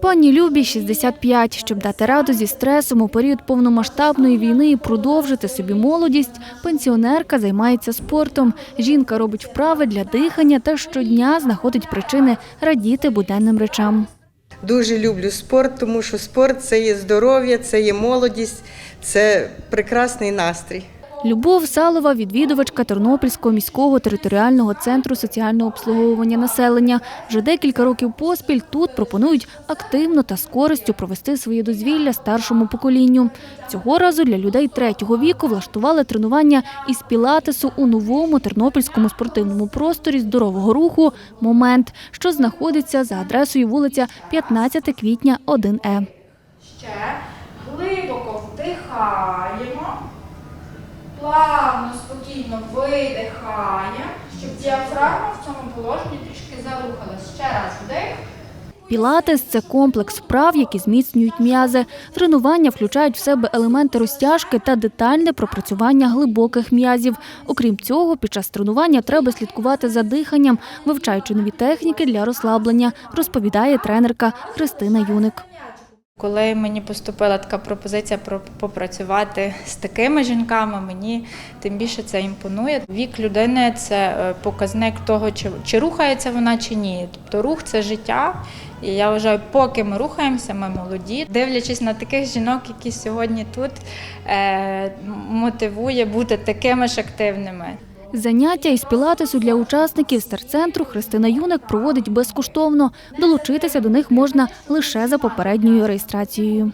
Пані Любі 65. Щоб дати раду зі стресом у період повномасштабної війни і продовжити собі молодість, пенсіонерка займається спортом. Жінка робить вправи для дихання та щодня знаходить причини радіти буденним речам. Дуже люблю спорт, тому що спорт це є здоров'я, це є молодість, це прекрасний настрій. Любов Салова – відвідувачка Тернопільського міського територіального центру соціального обслуговування населення. Вже декілька років поспіль тут пропонують активно та з користю провести своє дозвілля старшому поколінню. Цього разу для людей третього віку влаштували тренування із пілатесу у новому тернопільському спортивному просторі здорового руху «Момент», що знаходиться за адресою вулиця 15 квітня 1Е. Ще глибоко вдихаємо, плавно, спокійно видихаємо, щоб діафрагма в цьому положенні трішки зарухалась. Ще раз вдих. Пілатес – це комплекс вправ, які зміцнюють м'язи. Тренування включають в себе елементи розтяжки та детальне пропрацювання глибоких м'язів. Окрім цього, під час тренування треба слідкувати за диханням, вивчаючи нові техніки для розслаблення, розповідає тренерка Христина Юник. Коли мені поступила така пропозиція про попрацювати з такими жінками, мені тим більше це імпонує. Вік людини це е, показник того, чи, чи рухається вона чи ні. Тобто рух це життя. І я вважаю, поки ми рухаємося, ми молоді. Дивлячись на таких жінок, які сьогодні тут е, мотивує бути такими ж активними. Заняття із пілатесу для учасників старцентру Христина Юник проводить безкоштовно. Долучитися до них можна лише за попередньою реєстрацією.